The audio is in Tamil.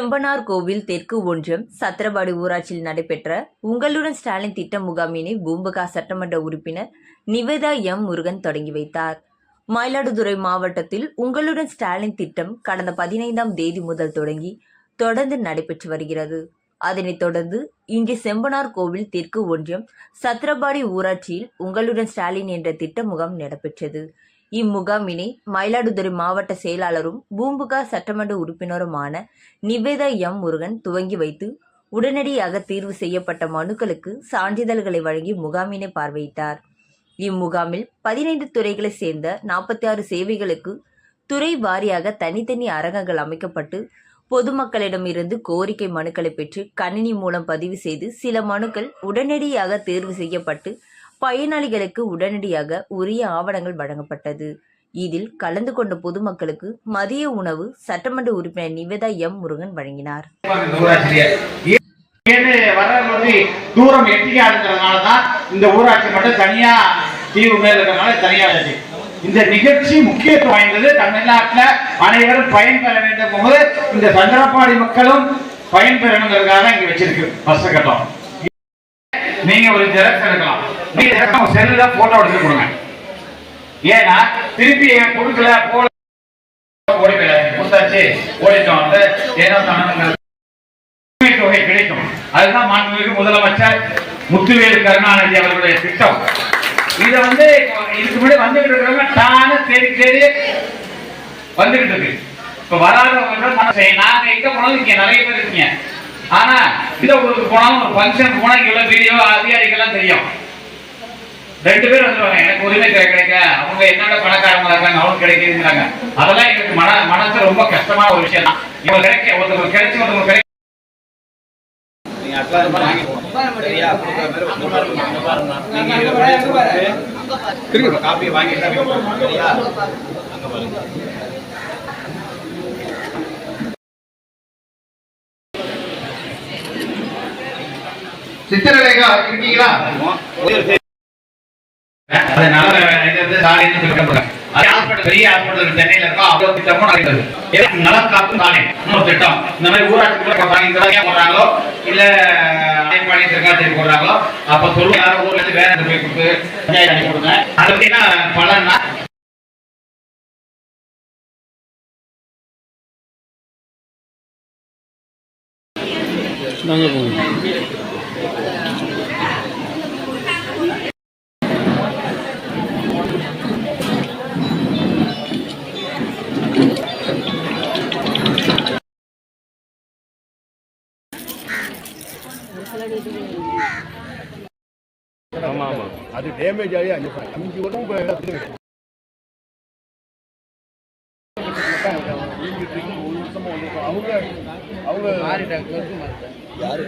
செம்பனார் கோவில் தெற்கு ஒன்றியம் சத்திரபாடி ஊராட்சியில் நடைபெற்ற உங்களுடன் ஸ்டாலின் திட்ட முகாமினை பூம்புகா சட்டமன்ற உறுப்பினர் நிவேதா எம் முருகன் தொடங்கி வைத்தார். மயிலாடுதுறை மாவட்டத்தில் உங்களுடன் ஸ்டாலின் திட்டம் கடந்த பதினைந்தாம் தேதி முதல் தொடங்கி தொடர்ந்து நடைபெற்று வருகிறது. அதனைத் தொடர்ந்து இன்று செம்பனார் கோவில் தெற்கு ஒன்றியம் சத்திரபாடி ஊராட்சியில் உங்களுடன் ஸ்டாலின் என்ற திட்ட முகாம் நடைபெற்றது. இம்முகாமினை மயிலாடுதுறை மாவட்ட செயலாளரும் பூம்புகா சட்டமன்ற உறுப்பினருமான நிவேதா எம் முருகன் துவங்கி வைத்து உடனடியாக தீர்வு செய்யப்பட்ட மனுக்களுக்கு சான்றிதழ்களை வழங்கி முகாமினை பார்வையிட்டார். இம்முகாமில் பதினைந்து துறைகளைச் சேர்ந்த நாற்பத்தி ஆறு சேவைகளுக்கு துறை வாரியாக தனித்தனி அரங்கங்கள் அமைக்கப்பட்டு பொதுமக்களிடமிருந்து கோரிக்கை மனுக்களை பெற்று கணினி மூலம் பதிவு செய்து சில மனுக்கள் உடனடியாக தேர்வு செய்யப்பட்டு பயனாளிகளுக்கு உடனடியாக உரிய ஆவணங்கள் வழங்கப்பட்டது. இதில் கலந்து கொண்ட பொதுமக்களுக்கு மதிய உணவு சட்டமன்ற உறுப்பினர் நிவேதா எம் முருகன் வழங்கினார். தூரம் எட்டியாடுங்கிறதுனாலதான் இந்த ஊராட்சி மட்டும் தனியா தீவு மேல இருக்கிறதுனால தனியா இந்த நிகழ்ச்சி முக்கியத்துவம் வாய்ந்தது. தமிழ்நாட்டில் அனைவரும் பயன்பெற வேண்டும் போது இந்த சந்திரபாடி மக்களும் பயன்பெறணுங்கிறதுக்காக இங்க வச்சிருக்கு. பஸ் கட்டம். நீங்க ஒரு ஜெராக்ஸ் எடுக்கலாம். நீங்க ஜெராக்ஸ் செல்லுல போட்டோ எடுத்து கொடுங்க. ஏன்னா திருப்பி என் கொடுக்கல போல. ஓடி போயிடாதீங்க. கொடுத்தாச்சு ஓடிட்டோம். வந்து ஏனோ தானோங்கிறது தொகை கிடைக்கும். அதுதான் மாண்புமிகு முதலமைச்சர் முத்துவேலு கருணாநிதி அவர்களுடைய திட்டம். இத வந்து இதுக்கு முன்னாடி வந்துகிட்டு இருக்கிறவங்க தானே தேடி தேடி வந்துகிட்டு இருக்கு. இப்ப வராதவங்க நாங்க எங்க போனாலும் இங்க நிறைய பேர் இருக்கீங்க. ஆனா இதை ஊருக்கு போனாலும் ஒரு ஃபங்க்ஷன் போனா இங்க உள்ள வீடியோ அதிகாரிகள்லாம் தெரியும். ரெண்டு பேர் வந்துருவாங்க. எனக்கு உரிமை கிடைக்க அவங்க என்னோட பணக்காரங்களா இருக்காங்க அவனுக்கு கிடைக்குதுங்கிறாங்க அதெல்லாம் எங்களுக்கு மன மனசு ரொம்ப கஷ்டமான ஒரு விஷயம் தான். இவங்க கிடைக்க ஒருத்தவங்க கிடைச்சு ஒருத்தவங்க கிடைக்க. நீங்க வாங்கி அங்க பாருங்க. சித்திரலேகா இருக்கீங்களா? அதனால சாலைன்னு ஹாஸ்பிட்டல் பெரிய ஹாஸ்பிட்டல் சென்னையில இருக்கா? அவ்வளவு திட்டமும் நடக்குது நலம் காக்கும் இன்னொரு திட்டம். இந்த மாதிரி ஊராட்சிக்குள்ள போடுறாங்களோ? இல்ல அடைப்பாளி திருக்காத்திரி போடுறாங்களோ? அப்ப சொல்லுங்க. யாரும் ஊர்ல இருந்து வேற போய் கொடுத்து பஞ்சாயத்து அனுப்பி கொடுங்க. அது பலன்னா ஆமா ஆமா அது டேமேஜ் ஆகி அஞ்சு அஞ்சு வருடம் இப்போ எல்லாத்துக்கும் அவங்க அவங்க யாரு?